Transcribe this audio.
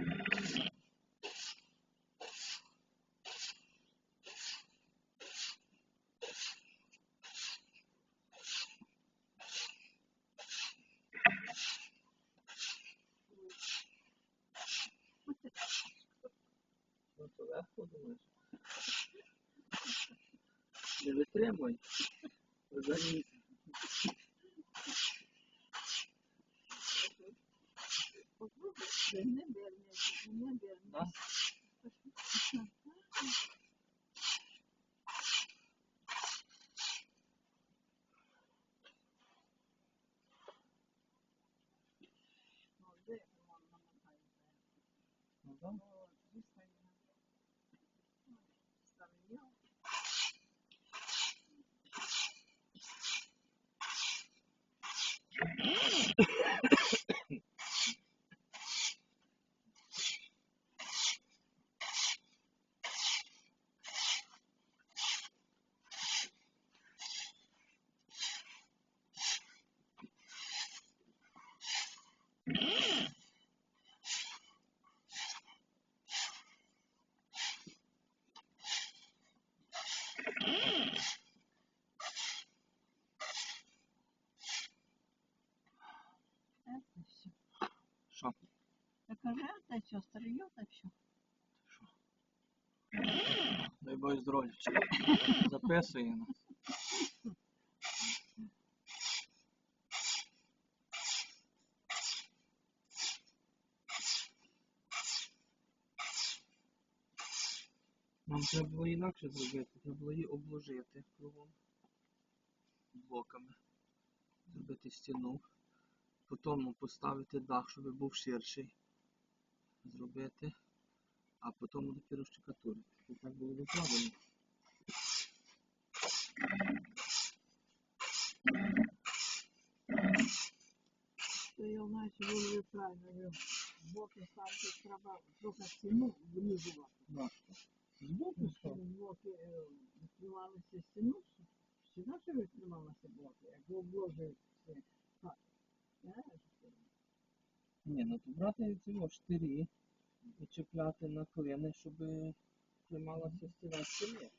Ну, то легко думаєш. Не витримуй. Взагалі. Попробуй, не вернется, не вернется. Да? Ну, де вон намотається? Ну, да. Ну, звісно, я. Ставлю. Это все. Що? Так а же это все, старье это все. Дай Боже здоров'я. Записує нас. Нам треба було інакше зробити, треба було її обложити кругом блоками. Зробити стіну. Потім поставити дах, щоб був ширший. Зробити. А потім допіру штукатурити. І так було правильно. То я знаю, що ви правильно. Боки ставити треба трохи стіну влізувати. Щоб блоки е, відкривалися стіну, Чи стіна ще відкривалася блоки, як ви обложуєте так. Ні, ну то брати цього штирі і чіпляти на клини, щоб трималася стіна стіни.